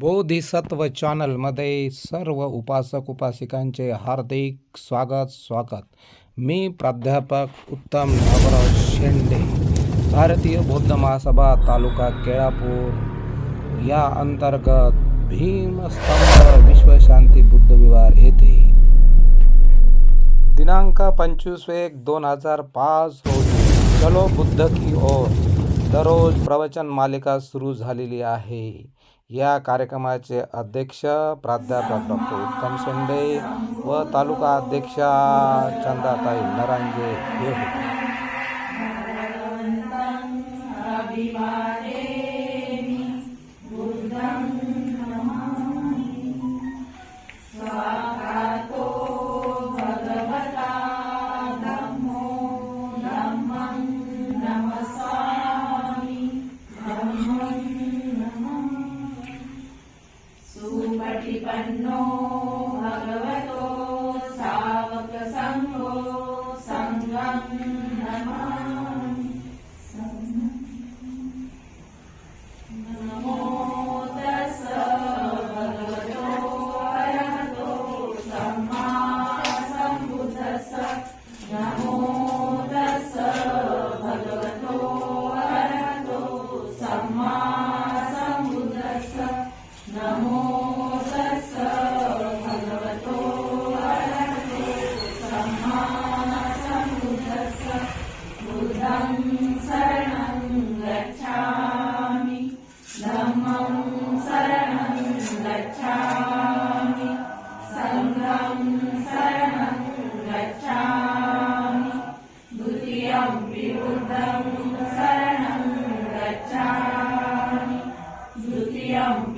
बोधिसत्व चॅनलमध्ये सर्व उपासक उपासिकांचे हार्दिक स्वागत स्वागत. मी प्राध्यापक उत्तम नागराव शेंडे भारतीय बौद्ध महासभा तालुका केळापूर. या अंतर्गत भीमस्तंभ विश्वशांती बुद्ध विहार येथे. दिनांक पंचवीस एक दोन हजार पाच रोजी चलो बुद्ध की ओर दररोज प्रवचन मालिका सुरू झालेली आहे. या कार्यक्रमाचे अध्यक्ष प्राध्यापक डॉक्टर उत्तम शेंडे व तालुका अध्यक्षा चंदाताई नरांजे हे होते.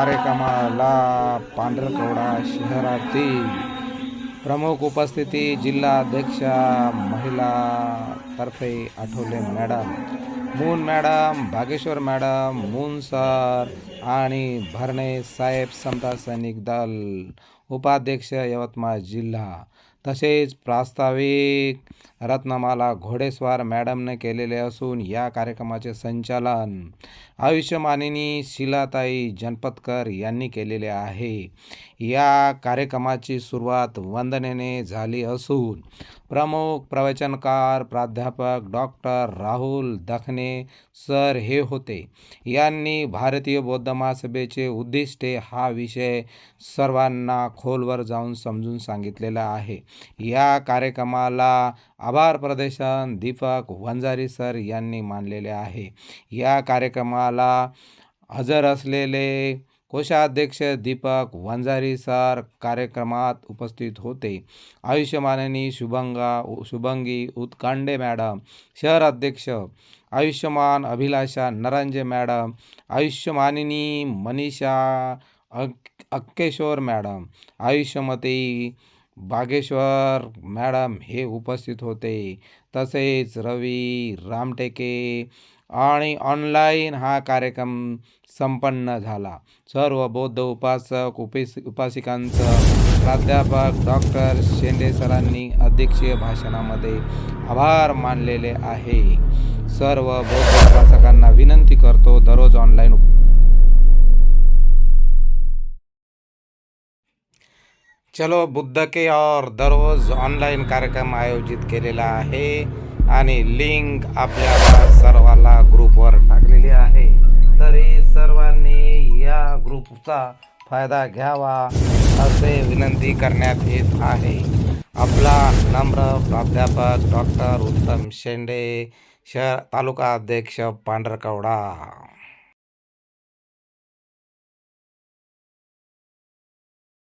कार्यक्रमाला पांढरकवडा शहरातील प्रमुख उपस्थिती जिल्हा अध्यक्षा महिला तर्फे Athawale madam. Moon madam Bhageshwar madam Moon sir आणि भरणे साहेब समता सैनिक दल उपाध्यक्ष यवतमाळ जिल्हा. तसेच प्रास्ताविक रत्नमाला घोडेस्वार मॅडमने केलेले असून या कार्यक्रमाचे संचालन आयुष्यमानिनी शिलाताई जनपतकर यांनी केलेले आहे. या कार्यक्रमाची सुरुवात वंदनेने झाली असून प्रमुख प्रवचनकार प्राध्यापक डॉक्टर राहुल दखने सर हे होते. यांनी भारतीय बौद्ध महासभेचे उद्दिष्टे हा विषय सर्वांना खोलवर जाऊन समजून सांगितलेला आहे. या कार्यक्रमाला आभार प्रदर्शन दीपक वंजारी सर यांनी मानलेले आहे. या कार्यक्रमाला हजर असलेले कोषाध्यक्ष दीपक वंजारी सर कार्यक्रमात उपस्थित होते. आयुष्यमाननी शुभंगा शुभंगी उत्कांडे मॅडम शहर अध्यक्ष आयुष्यमान अभिलाषा नरंजे मॅडम आयुष्यमानिनी मनीषा अक अक्केश्वर मॅडम आयुष्यमती बागेश्वर मॅडम हे उपस्थित होते. तसेच रवी रामटेके आणि ऑनलाईन हा कार्यक्रम संपन्न झाला. सर्व बौद्ध उपासक उपेस उपासिकांचं प्राध्यापक डॉक्टर शेंडे सरांनी अध्यक्षीय भाषणामध्ये आभार मानलेले आहे. सर्व बौद्ध उपासकांना विनंती करतो दररोज ऑनलाईन चलो बुद्ध के और दररोज ऑनलाईन कार्यक्रम आयोजित केलेला आहे आणि लिंक आपल्याला सर्वाला ग्रुपवर टाकलेली आहे. तरी सर्वांनी या ग्रुपचा फायदा घ्यावा असे विनंती करण्यात येत आहे. आपला नम्र प्राध्यापक डॉक्टर उत्तम शेंडे शहर तालुका अध्यक्ष पांढरकवडा.